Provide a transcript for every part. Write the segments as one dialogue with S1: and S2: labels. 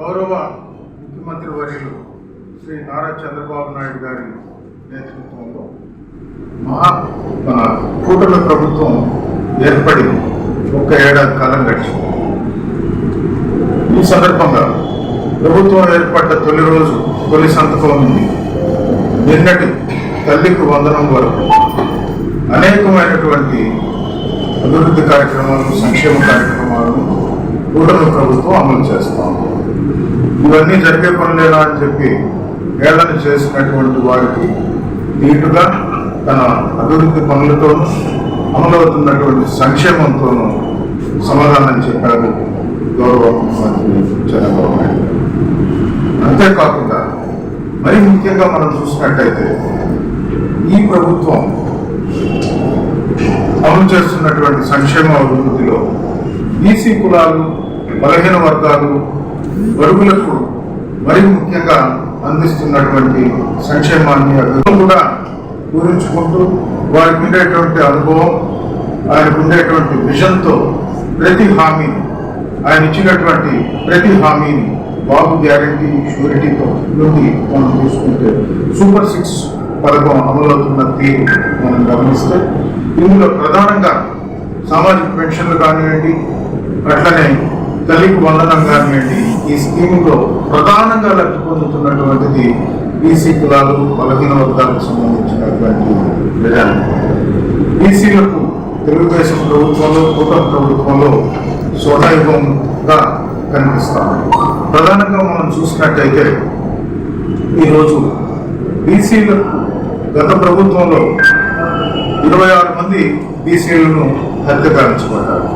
S1: గౌరవ ముఖ్యమంత్రి వర్యులు శ్రీ నారా చంద్రబాబు నాయుడు గారి నేతృత్వంలో మహా మన కూటమి ప్రభుత్వం ఏర్పడి ఒక ఏడాది కాలం గడిచింది. ఈ సందర్భంగా ప్రభుత్వం ఏర్పడ్డ తొలి రోజు తొలి సంతకం ఉంది. నిన్నటి తల్లికి వందనం వరకు అనేకమైనటువంటి అభివృద్ధి కార్యక్రమాలు సంక్షేమ కార్యక్రమాలను కూటమి ప్రభుత్వం అమలు చేస్తాం ఇవన్నీ జరిగే పనులేనా అని చెప్పి వేళన చేసినటువంటి వారికి నీటుగా తన అభివృద్ధి పనులతోనూ అమలవుతున్నటువంటి సంక్షేమంతోనూ సమాధానం చెప్పారు గౌరవ ముఖ్యమంత్రి చంద్రబాబు నాయుడు అంతేకాకుండా మరి ముఖ్యంగా మనం చూసినట్టయితే ఈ ప్రభుత్వం అమలు చేస్తున్నటువంటి సంక్షేమ అభివృద్ధిలో బీసీ కులాలు బలహీన వర్గాలు వర్గులకు మరి ముఖ్యంగా అందిస్తున్నటువంటి సంక్షేమాన్ని అభివృద్ధి కూడా పూరించుకుంటూ వారికి ఉండేటువంటి అనుభవం ఆయనకు ఉండేటువంటి విజన్తో ప్రతి హామీ ఆయన ఇచ్చినటువంటి ప్రతి హామీని బాబు గ్యారంటీ షూరిటీతో నుండి మనం చూసుకుంటే సూపర్ సిక్స్ పథకం అమలవుతున్న తీరు మనం గమనిస్తే ఇందులో ప్రధానంగా సామాజిక పెన్షన్లు కానివ్వండి అట్లనే తల్లికి వందనం కానివ్వండి ఈ స్కీమ్లో ప్రధానంగా లబ్ధి పొందుతున్నటువంటిది బీసీ కులాలు బలహీన వర్గాలకు సంబంధించినటువంటి ప్రజలు బీసీలకు తెలుగుదేశం ప్రభుత్వంలో కూటమి ప్రభుత్వంలో స్వతయుగంగా కనిపిస్తాం ప్రధానంగా మనం చూసినట్టయితే ఈరోజు బీసీలకు గత ప్రభుత్వంలో ఇరవై ఆరు మంది బీసీలను హత్య కాల్చబడ్డారు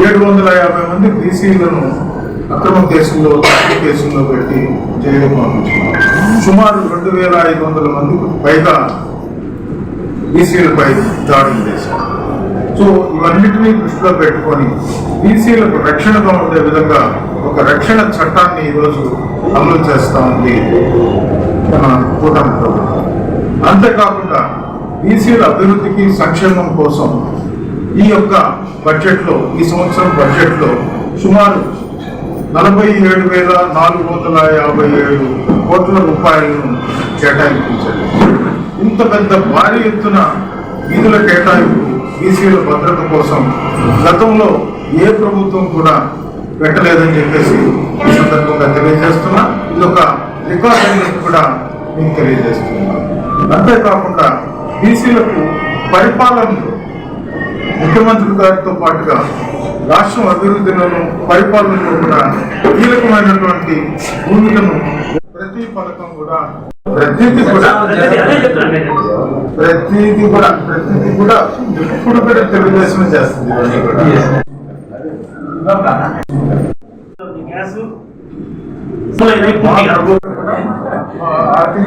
S1: ఏడు వందల యాభై మంది బీసీలను అక్రమ కేసుల్లో కేసుల్లో పెట్టి జైలుకు పంపించుకున్నారు. సుమారు రెండు వేల ఐదు వందల మందికి పైగా బీసీలపై దాడులు చేశారు. సో ఇవన్నిటినీ దృష్టిలో పెట్టుకొని బీసీలకు రక్షణగా ఉండే విధంగా ఒక రక్షణ చట్టాన్ని ఈరోజు అమలు చేస్తా ఉంది మన కూటమి ప్రభుత్వం. అంతేకాకుండా బీసీల అభివృద్ధికి సంక్షేమం కోసం ఈ యొక్క బడ్జెట్లో ఈ సంవత్సరం బడ్జెట్లో సుమారు నలభై ఏడు వేల నాలుగు వందల యాభై ఏడు కోట్ల రూపాయలను కేటాయించారు. ఇంత పెద్ద భారీ ఎత్తున నిధుల కేటాయింపు బీసీల భద్రత కోసం గతంలో ఏ ప్రభుత్వం కూడా పెట్టలేదని చెప్పేసి ఈ సందర్భంగా తెలియజేస్తున్నా. ఇది ఒక రికార్డ్ అనేది కూడా మీకు తెలియజేస్తున్నా. అంతేకాకుండా బీసీలకు పరిపాలనలో ముఖ్యమంత్రి గారితో పాటుగా రాష్ట్రం అభివృద్ధిలోను పరిపాలనలో కూడా కీలకమైనటువంటి భూమికను ప్రతి పథకం కూడా ప్రతిది కూడా ప్రతిదీ కూడా ప్రతిది కూడా ఎప్పుడు కూడా తెలుగుదేశం చేస్తుంది ఆర్థిక